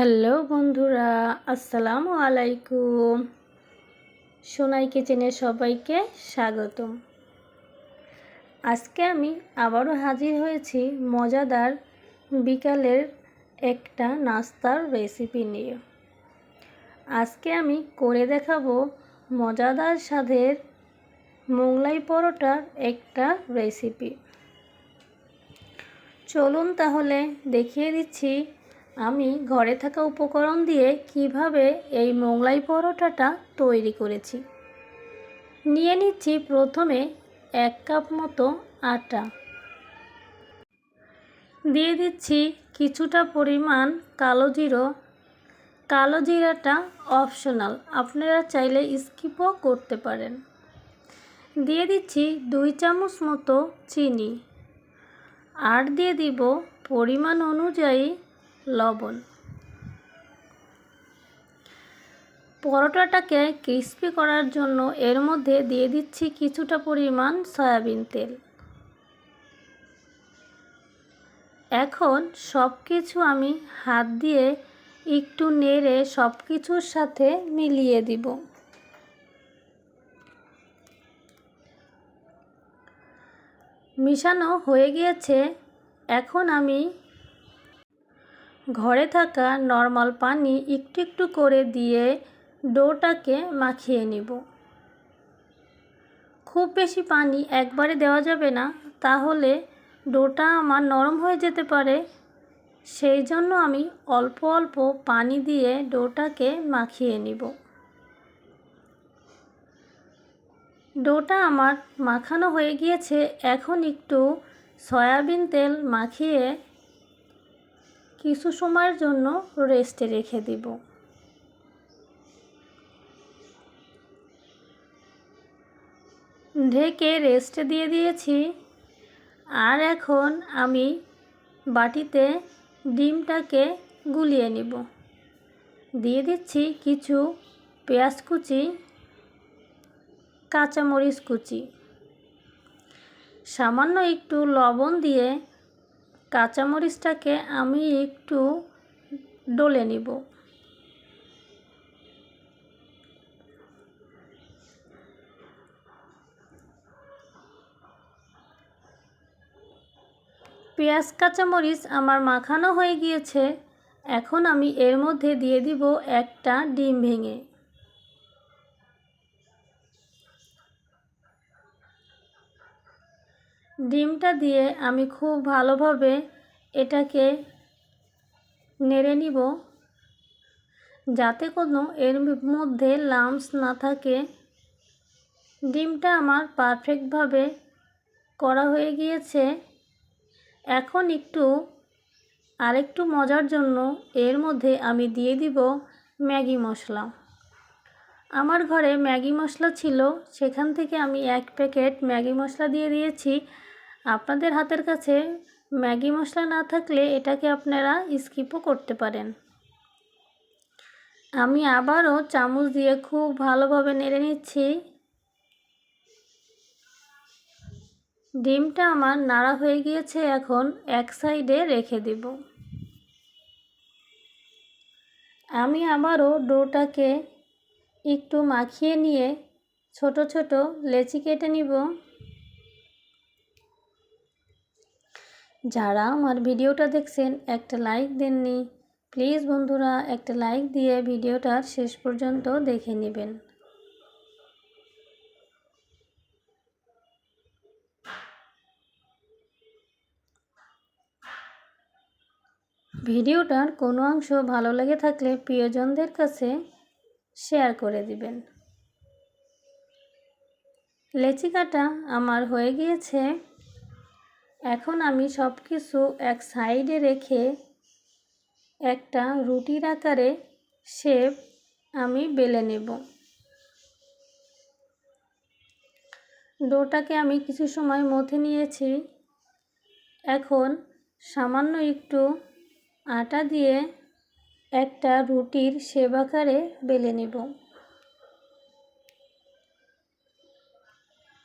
Hello বন্ধুরা, আসসালামু আলাইকুম। সোনাই কিচেনে সবাইকে স্বাগতম। আজকে আমি আবারও হাজির হয়েছি মজাদার বিকালের একটা নাস্তার রেসিপি নিয়ে। আজকে আমি করে দেখাবো মজাদার স্বাদের মোগলাই পরোটার একটা রেসিপি। চলুন তাহলে দেখিয়ে দিচ্ছি আমি ঘরে থাকা উপকরণ দিয়ে কীভাবে এই মোগলাই পরোটাটা তৈরি করেছি। নিয়ে নিচ্ছি প্রথমে এক কাপ মতো আটা। দিয়ে দিচ্ছি কিছুটা পরিমাণ কালো জিরো। কালো জিরাটা অপশনাল, আপনারা চাইলে স্কিপও করতে পারেন। দিয়ে দিচ্ছি দুই চামচ মতো চিনি। আর দিয়ে দিব পরিমাণ অনুযায়ী লবণ। পরোটাটাকে ক্রিস্পি করার জন্য এর মধ্যে দিয়ে দিচ্ছি কিছুটা পরিমাণ সয়াবিন তেল। এখন সব কিছু আমি হাত দিয়ে একটু নেড়ে সব কিছুর সাথে মিলিয়ে দিব। মিশানো হয়ে গিয়েছে। এখন আমি ঘরে থাকা নর্মাল পানি একটু একটু করে দিয়ে ডোটাকে মাখিয়ে নিব। খুব বেশি পানি একবারে দেওয়া যাবে না, তাহলে ডোটা আমার নরম হয়ে যেতে পারে। সেই জন্য আমি অল্প অল্প পানি দিয়ে ডোটাকে মাখিয়ে নিব। ডোটা আমার মাখানো হয়ে গিয়েছে, এখন একটু সয়াবিন তেল মাখিয়ে কিছু সময়ের জন্য রেস্টে রেখে দিব। ঢেকে রেস্টে দিয়ে দিয়েছি। আর এখন আমি বাটিতে ডিমটাকে গুলিয়ে নিব। দিয়ে দিচ্ছি কিছু পেঁয়াজ কুচি, কাঁচামরিচ কুচি। সামান্য একটু লবণ দিয়ে কাঁচামরিচটাকে আমি একটু ডলে নিব। পেঁয়াজ, কাঁচামরিচ আমার মাখানো হয়ে গিয়েছে। এখন আমি এর মধ্যে দিয়ে দিব একটা ডিম ভেঙে। ডিমটা দিয়ে আমি খুব ভালোভাবে এটাকে নেড়ে নিব। যাতে কোনো এর মধ্যে লামস না থাকে। ডিমটা আমার পারফেক্টভাবে করা হয়ে গিয়েছে। এখন একটু, আরেকটু মজার জন্য এর মধ্যে আমি দিয়ে দিব ম্যাগি মশলা। আমার ঘরে ম্যাগি মশলা ছিল, সেখান থেকে আমি এক প্যাকেট ম্যাগি মশলা দিয়ে দিয়েছি। আপনাদের হাতের কাছে ম্যাগি মশলা না থাকলে এটাকে আপনারা স্কিপও করতে পারেন। আমি আবারও চামচ দিয়ে খুব ভালোভাবে নেড়ে নিচ্ছি। ডিমটা আমার নাড়া হয়ে গিয়েছে, এখন এক সাইডে রেখে দিব। আমি আবারও ডোটাকে একটু মাখিয়ে নিয়ে ছোট ছোট লেচি কেটে নিব। যারা আমার ভিডিওটা দেখছেন, একটা লাইক দেননি। প্লিজ বন্ধুরা, একটা লাইক দিয়ে ভিডিওটার শেষ পর্যন্ত দেখে নেবেন। ভিডিওটার কোনো অংশ ভালো লেগে থাকলে প্রিয়জনদের কাছে শেয়ার করে দিবেন। লেচি কাটা আমার হয়ে গিয়েছে। এখন আমি সব কিছু এক সাইডে রেখে একটা রুটির আকারে শেপ আমি বেলে নেব। ডোটাকে আমি কিছু সময় মথে নিয়েছি। এখন সামান্য একটু আটা দিয়ে একটা রুটির শেপ আকারে বেলে নেব।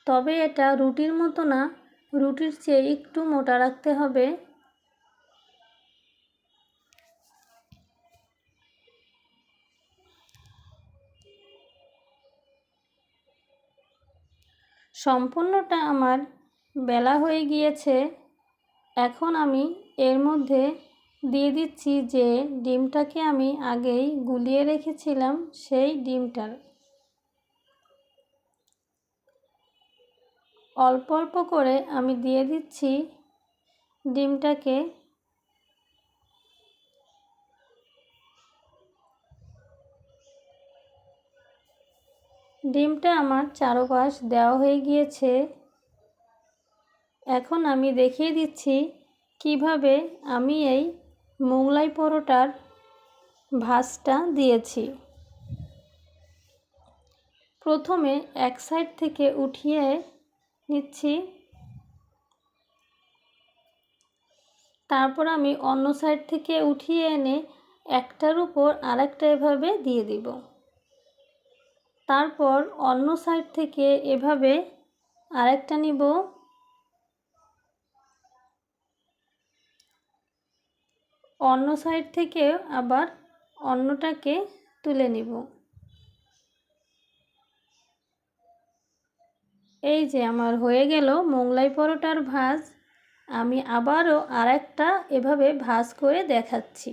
তবে এটা রুটির মতো না রুটির চেয়ে একটু মোটা রাখতে হবে। সম্পূর্ণটা আমার বেলা হয়ে গিয়েছে। এখন আমি এর মধ্যে দিয়ে দিচ্ছি যে ডিমটাকে আমি আগেই গুলিয়ে রেখেছিলাম সেই ডিমটার। অল্প অল্প করে আমি দিয়ে দিচ্ছি ডিমটাকে। ডিমটা আমার চারোপাশ দেওয়া হয়ে গিয়েছে। এখন আমি দেখিয়ে দিচ্ছি কীভাবে আমি এই মোগলাই পরোটার ভাজটা দিয়েছি। প্রথমে এক সাইড থেকে উঠিয়ে নিচ্ছি। তারপর আমি অন্য সাইড থেকে উঠিয়ে এনে একটার উপর আরেকটা এভাবে দিয়ে দিব। তারপর অন্য সাইড থেকে এভাবে আরেকটা নিব। অন্য সাইড থেকে আবার অন্যটাকে তুলে নিব। এই যে আমার হয়ে গেল মোগলাই পরোটার ভাজ। আমি আবারও আরেকটা এভাবে ভাজ করে দেখাচ্ছি।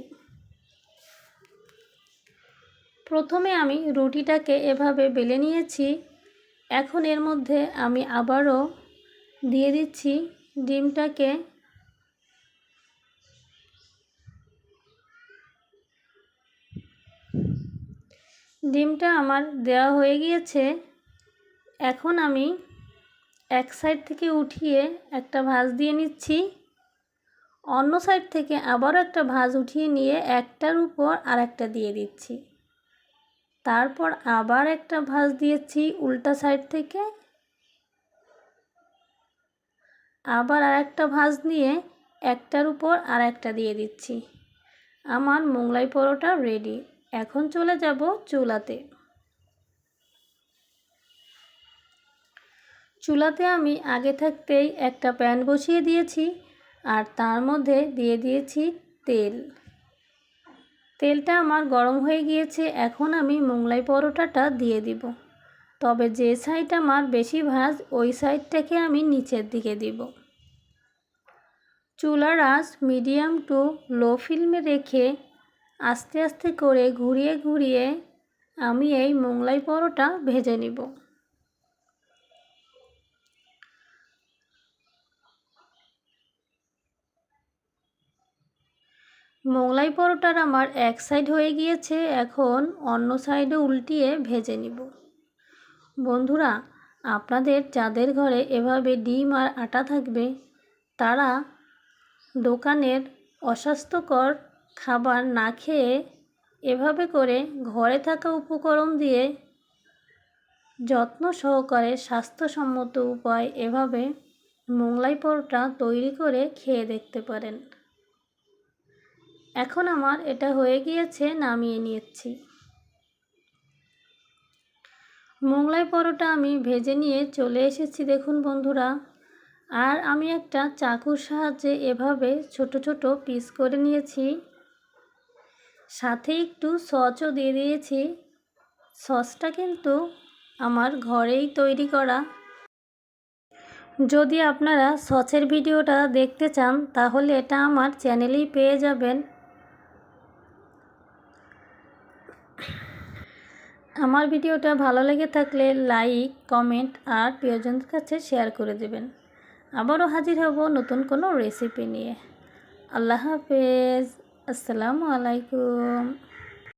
প্রথমে আমি রুটিটাকে এভাবে বেলে নিয়েছি। এখন এর মধ্যে আমি আবারও দিয়ে দিচ্ছি ডিমটাকে। ডিমটা আমার দেওয়া হয়ে গিয়েছে। এখন আমি এক সাইড থেকে উঠিয়ে একটা ভাঁজ দিয়ে নিচ্ছি। অন্য সাইড থেকে আবারও একটা ভাঁজ উঠিয়ে নিয়ে একটার উপর আর একটা দিয়ে দিচ্ছি। তারপর আবার একটা ভাঁজ দিয়েছি উল্টা সাইড থেকে। আবার আর একটা ভাজ নিয়ে একটার উপর আর একটা দিয়ে দিচ্ছি। আমার মোগলাই পরোটা রেডি এখন চলে যাব চুলাতে। চুলাতে আমি আগে থাকতেই একটা প্যান বসিয়ে দিয়েছি আর তার মধ্যে দিয়ে দিয়েছি তেল। তেলটা আমার গরম হয়ে গিয়েছে, এখন আমি মোংলাই পরোটাটা দিয়ে দিব। তবে যে সাইড আমার বেশি ভাজ, ওই সাইডটাকে আমি নিচের দিকে দিব। চুলার আঁচ মিডিয়াম টু লো ফিল্মে রেখে আস্তে আস্তে করে ঘুরিয়ে ঘুরিয়ে আমি এই মোগলাই পরোটা ভেজে নিব। মোগলাই পরোটার আমার এক সাইড হয়ে গিয়েছে, এখন অন্য সাইডে উল্টিয়ে ভেজে নিব। বন্ধুরা, আপনাদের যাদের ঘরে এভাবে ডিম আর আটা থাকবে, তারা দোকানের অস্বাস্থ্যকর খাবার না খেয়ে এভাবে করে ঘরে থাকা উপকরণ দিয়ে যত্ন সহকারে স্বাস্থ্যসম্মত উপায় এভাবে মোগলাই পরোটা তৈরি করে খেয়ে দেখতে পারেন। এখন আমার এটা হয়ে গিয়েছে, নামিয়ে নিয়েছি। মোগলাই পরোটা আমি ভেজে নিয়ে চলে এসেছি, দেখুন বন্ধুরা। আর আমি একটা চাকুর সাহায্যে এভাবে ছোট ছোট পিস করে নিয়েছি। সাথে একটু সসও দিয়ে দিয়েছি। সসটা কিন্তু আমার ঘরেই তৈরি করা। যদি আপনারা সসের ভিডিওটা দেখতে চান, তাহলে এটা আমার চ্যানেলেই পেয়ে যাবেন। আমার ভিডিওটা ভালো লেগে থাকলে লাইক, কমেন্ট আর প্রিয়জনদের কাছে শেয়ার করে দেবেন। আবারও হাজির হব নতুন কোনো রেসিপি নিয়ে। আল্লাহ হাফেজ। আসসালামু আলাইকুম।